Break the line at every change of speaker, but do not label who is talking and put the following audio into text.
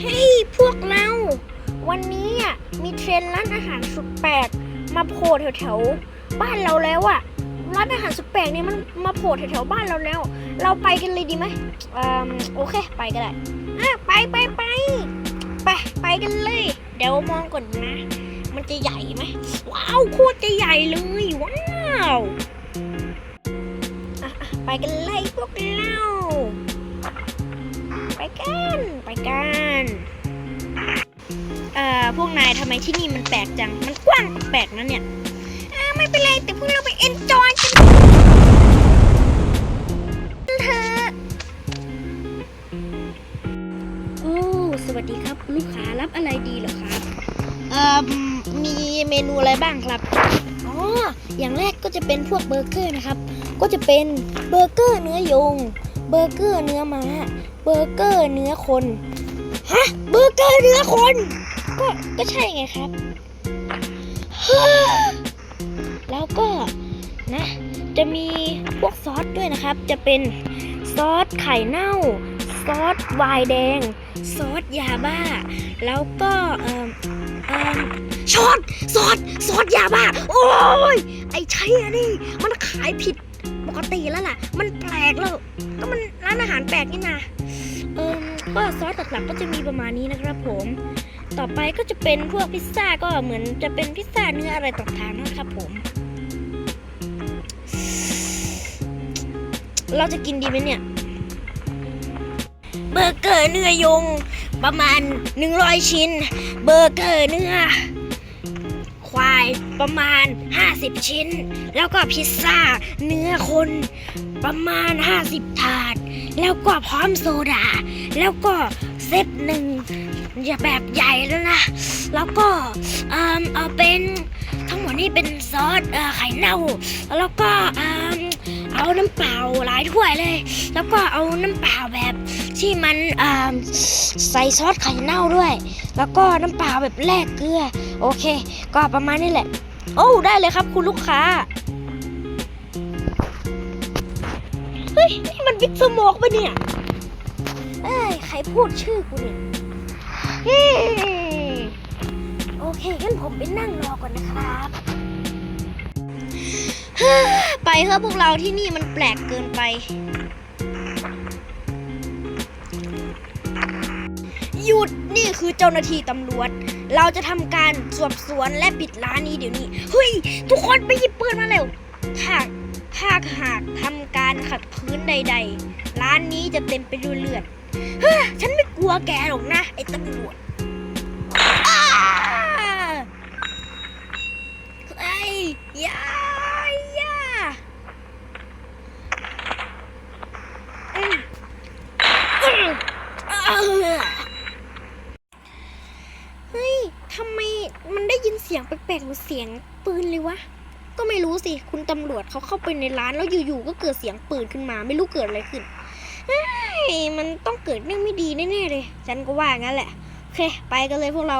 เฮ้ยพวกเรา วันนี้อะมีเทรนร้านอาหารสุดแปลกมาโผล่แถวๆบ้านเราแล้วอะร้านอาหารสุดแปลกเนี่ยมันมาโผล่แถวๆบ้านเราแล้ว เราไปกันเลยดีไหมอืมโอเคไปก็ได้อะไปไปไปไปไปกันเลย เดี๋ยวมองก่อนนะ มันจะใหญ่ไหมว้าวโคตรจะใหญ่เลยว้าวอะไปกันเลยพวกเรา วกนายทำไมที่นี่มันแปลกจัง มันกว้างแปลกๆนะเนี่ยอ่าไม่เป็นไร แต่พวกเราไปเอนจอยกันเถอะโอ้ สวัสดีครับ ลูกค้ารับอะไรดีเหรอครับ เอ่อ มีเมนูอะไรบ้างครับอ๋ออย่างแรกก็จะเป็นพวกเบอร์เกอร์นะครับ ก็จะเป็นเบอร์เกอร์เนื้อยง เบอร์เกอร์เนื้อม้า เบอร์เกอร์เนื้อคน ฮะ เบอร์เกอร์เนื้อคน ก็ก็ใช่ไงครับฮ่าแล้วก็นะ จะมีพวกซอสด้วยนะครับ จะเป็นซอสไข่เน่า ซอสวายแดง ซอสยาบ้า แล้วก็เอ่อเอ่อซอสซอสซอสยาบ้า โอ้ย ไอ้ใช่อะนี่ มันขายผิดปกติแล้วล่ะ มันแปลกแล้ว ก็มันร้านอาหารแปลกนี่นะ เออก็ซอสหลักๆก็จะมีประมาณนี้นะครับผม ต่อไปก็จะเป็นพวกพิซซ่าก็เหมือนจะเป็นพิซซ่าเนื้ออะไรต่างๆนะครับผม เราจะกินดีไหมเนี่ย เบอร์เกอร์เนื้อยงประมาณ 100 ชิ้น เบอร์เกอร์เนื้อ ควายประมาณ 50 ชิ้น แล้วก็พิซซ่าเนื้อคนประมาณ 50 ถาด แล้วก็พร้อมโซดา แล้วก็เซตหนึ่ง อย่าแบบใหญ่แล้วนะ แล้วก็เออเอาเป็นทั้งหมดนี่เป็นซอสไข่เน่า แล้วก็เอิ่มเอาน้ำเปล่าหลายถ้วยเลย แล้วก็เอาน้ำเปล่าแบบที่มันใส่ซอสไข่เน่าด้วย แล้วก็น้ำเปล่าแบบแลกเกลือ โอเค ก็ประมาณนี้แหละ โอ้ได้เลยครับคุณลูกค้าเฮ้ยนี่มันบิ๊กสโมกปะเนี่ย เอ้ย ใครพูดชื่อกูเนี่ย ผมไปนั่งรอก่อนนะครับ ไปเถอะพวกเราที่นี่มันแปลกเกินไป หยุดนี่คือเจ้าหน้าที่ตำรวจ เราจะทำการสอบสวนและปิดร้านนี้เดี๋ยวนี้ เฮ้ย ทุกคนไปหยิบปืนมาเร็วถ้าถ้าหากทำการขัดขืนใด ๆ ร้านนี้จะเต็มไปด้วยเลือด เฮ้ย ฉันไม่กลัวแกหรอกนะ ไอ้ตำรวจ ยายาเฮ้ยทำไมมันได้ยินเสียงแปลกๆเหมือเสียงปืนเลยวะ ก็ไม่รู้สิ คุณตำรวจเขาเข้าไปในร้านแล้วอยู่ๆก็เกิดเสียงปืนขึ้นมา ไม่รู้เกิดอะไรขึ้นเฮ้ยมันต้องเกิดเรื่องไม่ดีแน่ๆเลย ฉันก็ว่างั้นแหละ โอเค ไปกันเลยพวกเรา